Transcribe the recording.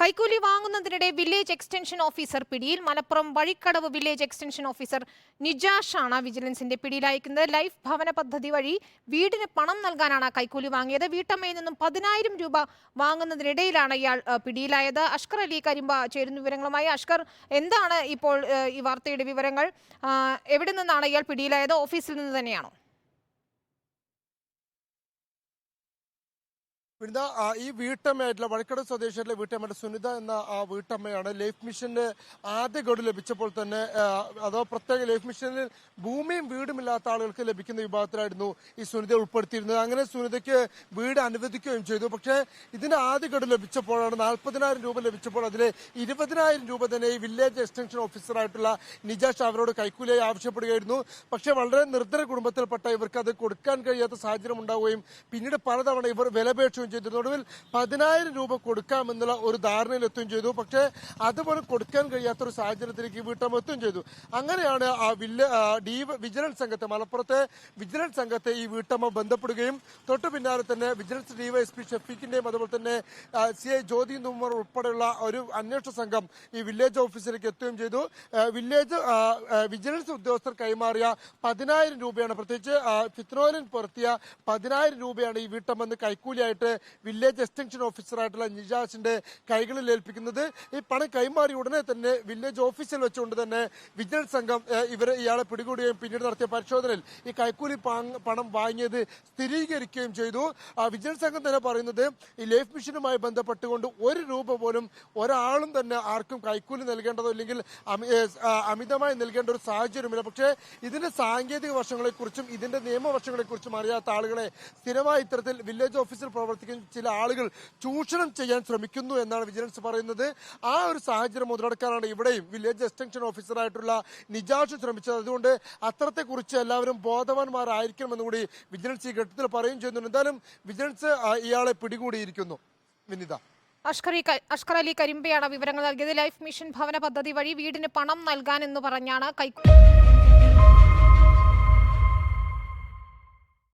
കൈക്കൂലി വാങ്ങുന്നതിനിടെ village extension officer പിടിയിൽ. Malappuram Vazhikkadavu village extension officer നിജാഷാണ് വിജിലൻസിന്റെ പിടിയിലായിരിക്കുന്നത് ലൈഫ് ഭവന പദ്ധതി വഴി വീടിന് പണം നൽകാനാണ് കൈക്കൂലി വാങ്ങിയത്. വീട്ടമ്മയിൽ നിന്നും പതിനായിരം രൂപ വാങ്ങുന്നതിനിടയിലാണ് ഇയാൾ പിടിയിലായത്. അഷ്കർ അലി കരിമ്പ ചേരുന്ന വിവരങ്ങളുമായി. അഷ്കർ എന്താണ് ഇപ്പോൾ ഈ വാർത്തയുടെ വിവരങ്ങൾ? എവിടെ നിന്നാണ് ഇയാൾ പിടിയിലായത്? ഓഫീസിൽ നിന്ന് തന്നെയാണോ? ആ, ഈ വീട്ടമ്മയായിട്ടുള്ള വഴിക്കട സ്വദേശിയായിട്ടുള്ള വീട്ടമ്മയുടെ സുനിത എന്ന ആ വീട്ടമ്മയാണ് ലൈഫ് മിഷന്റെ ആദ്യ ഗഡു ലഭിച്ചപ്പോൾ തന്നെ അതോ പ്രത്യേക ലൈഫ് മിഷനിൽ ഭൂമിയും വീടുമില്ലാത്ത ആളുകൾക്ക് ലഭിക്കുന്ന വിഭാഗത്തിലായിരുന്നു ഈ സുനിത ഉൾപ്പെടുത്തിയിരുന്നത്. അങ്ങനെ സുനിതയ്ക്ക് വീട് അനുവദിക്കുകയും ചെയ്തു. പക്ഷേ ഇതിന്റെ ആദ്യ ഗഡു ലഭിച്ചപ്പോഴാണ് നാൽപ്പതിനായിരം രൂപ ലഭിച്ചപ്പോൾ അതിലെ ഇരുപതിനായിരം രൂപ തന്നെ ഈ വില്ലേജ് എക്സ്റ്റൻഷൻ ഓഫീസറായിട്ടുള്ള നിജാഷ് അവരോട് കൈക്കൂലിയായി ആവശ്യപ്പെടുകയായിരുന്നു. പക്ഷേ വളരെ നിർദ്ധന കുടുംബത്തിൽപ്പെട്ട ഇവർക്ക് അത് കൊടുക്കാൻ കഴിയാത്ത സാഹചര്യം ഉണ്ടാവുകയും പിന്നീട് പലതവണ ഇവർ വിലപേക്ഷുകയും ചെയ്തിരുന്നു ഒടുവിൽ പതിനായിരം രൂപ കൊടുക്കാമെന്നുള്ള ഒരു ധാരണയിൽ എത്തുകയും ചെയ്തു. പക്ഷേ അതുപോലെ കൊടുക്കാൻ കഴിയാത്ത ഒരു സാഹചര്യത്തിലേക്ക് വീട്ടമ്മ എത്തുകയും ചെയ്തു. അങ്ങനെയാണ് ആ വില്ല ഡി വിജിലൻസ് സംഘത്തെ മലപ്പുറത്തെ വിജിലൻസ് സംഘത്തെ ഈ വീട്ടമ്മ ബന്ധപ്പെടുകയും തൊട്ടു പിന്നാലെ തന്നെ വിജിലൻസ് ഡിവൈഎസ്പി ഷഫീഖിന്റെയും അതുപോലെ തന്നെ സി ഐ ജ്യോതി ഉൾപ്പെടെയുള്ള ഒരു അന്വേഷണ സംഘം ഈ വില്ലേജ് ഓഫീസിലേക്ക് എത്തുകയും ചെയ്തു. വില്ലേജ് വിജിലൻസ് ഉദ്യോഗസ്ഥർ കൈമാറിയ പതിനായിരം രൂപയാണ്. പ്രത്യേകിച്ച് ഫിത്രോലിൻ പുറത്തിയ പതിനായിരം രൂപയാണ് ഈ വീട്ടമ്മന്ന് കൈക്കൂലിയായിട്ട് വില്ലേജ് എക്സ്റ്റൻഷൻ ഓഫീസറായിട്ടുള്ള നിജാസിന്റെ കൈകളിൽ ഏൽപ്പിക്കുന്നത്. ഈ പണം കൈമാറി ഉടനെ തന്നെ വില്ലേജ് ഓഫീസിൽ വെച്ചുകൊണ്ട് തന്നെ വിജിലൻസ് സംഘം ഇവരെ ഇയാളെ പിടികൂടുകയും പിന്നീട് നടത്തിയ പരിശോധനയിൽ ഈ കൈക്കൂലി പണം വാങ്ങിയത് സ്ഥിരീകരിക്കുകയും ചെയ്തു. വിജിലൻസ് സംഘം തന്നെ പറയുന്നത് ഈ ലൈഫ് മിഷനുമായി ബന്ധപ്പെട്ടുകൊണ്ട് ഒരു രൂപ പോലും ഒരാളും തന്നെ ആർക്കും കൈക്കൂലി നൽകേണ്ടതോ അല്ലെങ്കിൽ അമിതമായി നൽകേണ്ട ഒരു സാഹചര്യമില്ല പക്ഷേ ഇതിന്റെ സാങ്കേതിക വശങ്ങളെക്കുറിച്ചും ഇതിന്റെ നിയമവശങ്ങളെക്കുറിച്ചും അറിയാത്ത ആളുകളെ സ്ഥിരമായി ഇത്തരത്തിൽ വില്ലേജ് ഓഫീസിൽ പ്രവർത്തിക്കുന്ന ചില ആളുകൾ ചൂഷണം ചെയ്യാൻ ശ്രമിക്കുന്നു എന്നാണ് വിജിലൻസ് പറയുന്നത്. ആ ഒരു സാഹചര്യം മുതലെടുക്കാനാണ് ഇവിടെയും വില്ലേജ് എക്സ്റ്റൻഷൻ ഓഫീസറായിട്ടുള്ള നിജാഷ് ശ്രമിച്ചത്. അതുകൊണ്ട് അത്തരത്തെക്കുറിച്ച് എല്ലാവരും ബോധവാന്മാരായിരിക്കണമെന്ന് കൂടി വിജിലൻസ് ഈ ഘട്ടത്തിൽ പറയുകയും ചെയ്യുന്നുണ്ട്. എന്തായാലും വിജിലൻസ് ഇയാളെ പിടികൂടിയിരിക്കുന്നു. വിനിത. അഷ്കർ അലി കരിമ്പയാണ് വിവരങ്ങൾ നൽകിയത്. ലൈഫ് മിഷൻ ഭവന പദ്ധതി വഴി വീടിന് പണം നൽകാൻ എന്ന് പറഞ്ഞാണ് കൈക്കൂലി